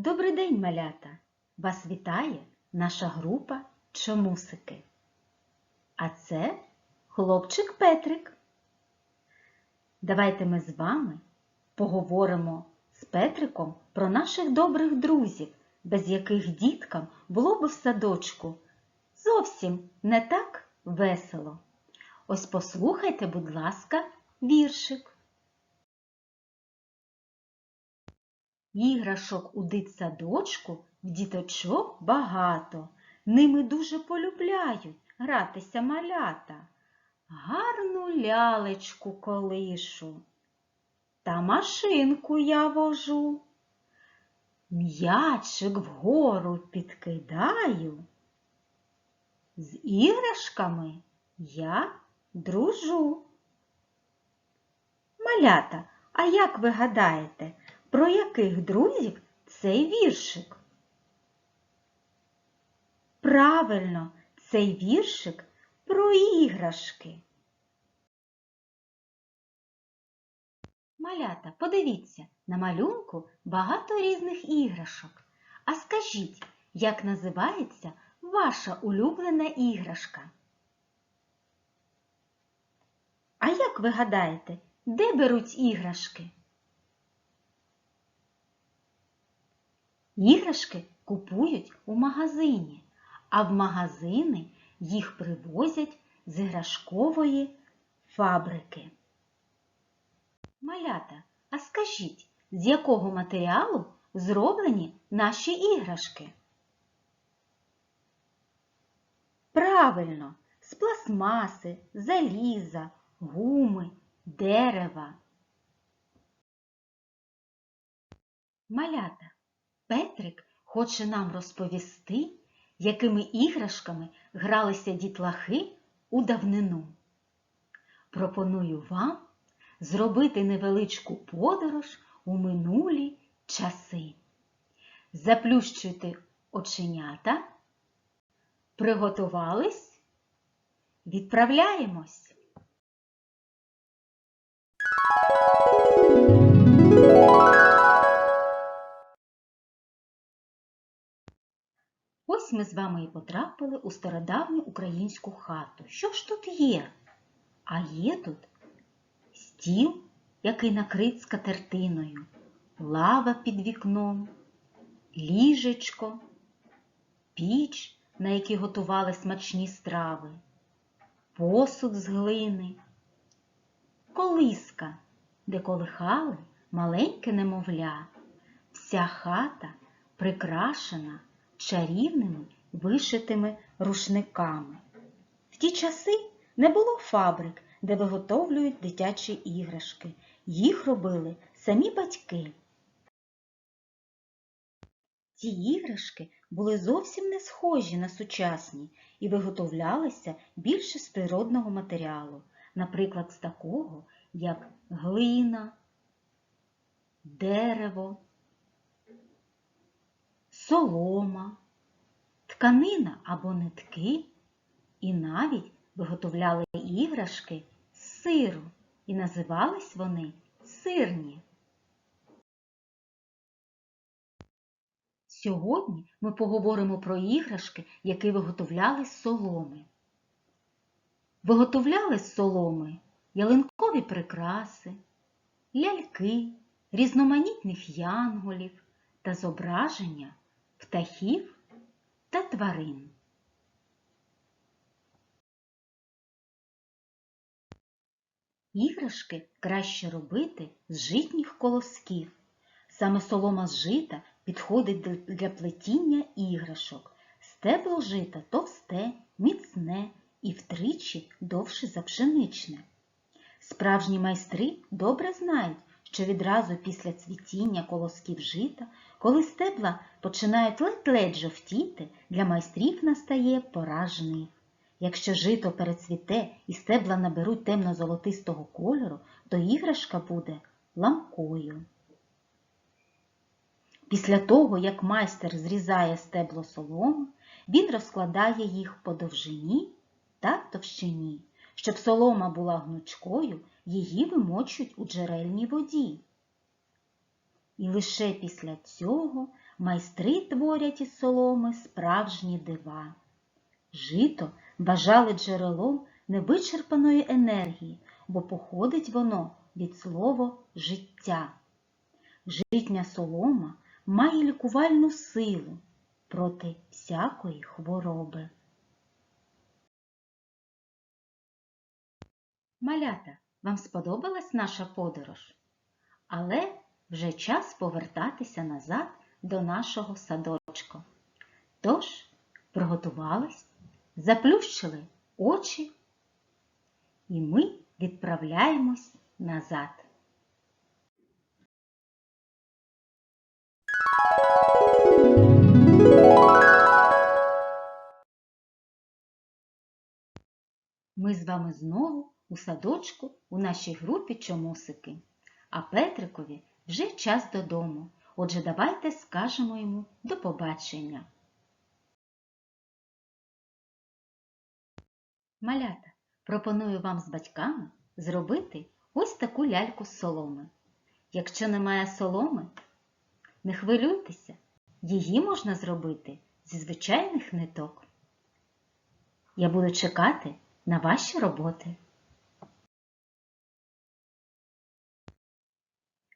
Добрий день, малята! Вас вітає наша група Чомусики. А це хлопчик Петрик. Давайте ми з вами поговоримо з Петриком про наших добрих друзів, без яких діткам було би в садочку зовсім не так весело. Ось послухайте, будь ласка, віршик. Іграшок у дитсадочку в діточок багато. Ними дуже полюбляють гратися малята. Гарну лялечку колишу. Та машинку я вожу. М'ячик вгору підкидаю. З іграшками я дружу. Малята, а як ви гадаєте, про яких друзів цей віршик? Правильно, цей віршик про іграшки. Малята, подивіться, на малюнку багато різних іграшок. А скажіть, як називається ваша улюблена іграшка? А як ви гадаєте, де беруть іграшки? Іграшки купують у магазині, а в магазини їх привозять з іграшкової фабрики. Малята, а скажіть, з якого матеріалу зроблені наші іграшки? Правильно, з пластмаси, заліза, гуми, дерева. Малята, Петрик хоче нам розповісти, якими іграшками гралися дітлахи у давнину. Пропоную вам зробити невеличку подорож у минулі часи. Заплющуйте оченята. Приготувались? Відправляємось! Ось ми з вами і потрапили у стародавню українську хату. Що ж тут є? А є тут стіл, який накрит скатертиною, лава під вікном, ліжечко, піч, на якій готували смачні страви, посуд з глини, колиска, де колихали маленьке немовля. Вся хата прикрашена чарівними вишитими рушниками. В ті часи не було фабрик, де виготовлюють дитячі іграшки. Їх робили самі батьки. Ці іграшки були зовсім не схожі на сучасні і виготовлялися більше з природного матеріалу, наприклад, з такого, як глина, дерево, солома, тканина або нитки, і навіть виготовляли іграшки з сиру, і називались вони сирні. Сьогодні ми поговоримо про іграшки, які виготовляли з соломи. Виготовляли з соломи ялинкові прикраси, ляльки, різноманітних янголів та зображення птахів та тварин. Іграшки краще робити з житніх колосків. Саме солома з жита підходить для плетіння іграшок. Стебло жита товсте, міцне і втричі довше за пшеничне. Справжні майстри добре знають, що відразу після цвітіння колосків жита, коли стебла починають ледь-ледь жовтіти, для майстрів настає пора жнив. Якщо жито перецвіте і стебла наберуть темно-золотистого кольору, то іграшка буде ламкою. Після того, як майстер зрізає стебло соломи, він розкладає їх по довжині та товщині. Щоб солома була гнучкою, її вимочують у джерельній воді. І лише після цього майстри творять із соломи справжні дива. Жито вважали джерелом невичерпаної енергії, бо походить воно від слова життя. Житня солома має лікувальну силу проти всякої хвороби. Малята, вам сподобалась наша подорож? Але вже час повертатися назад до нашого садочку. Тож, приготувались, заплющили очі, і ми відправляємось назад. Ми з вами знову у садочку у нашій групі чомусики, а Петрикові вже час додому. Отже, давайте скажемо йому до побачення. Малята, пропоную вам з батьками зробити ось таку ляльку з соломи. Якщо немає соломи, не хвилюйтеся, її можна зробити зі звичайних ниток. Я буду чекати на ваші роботи.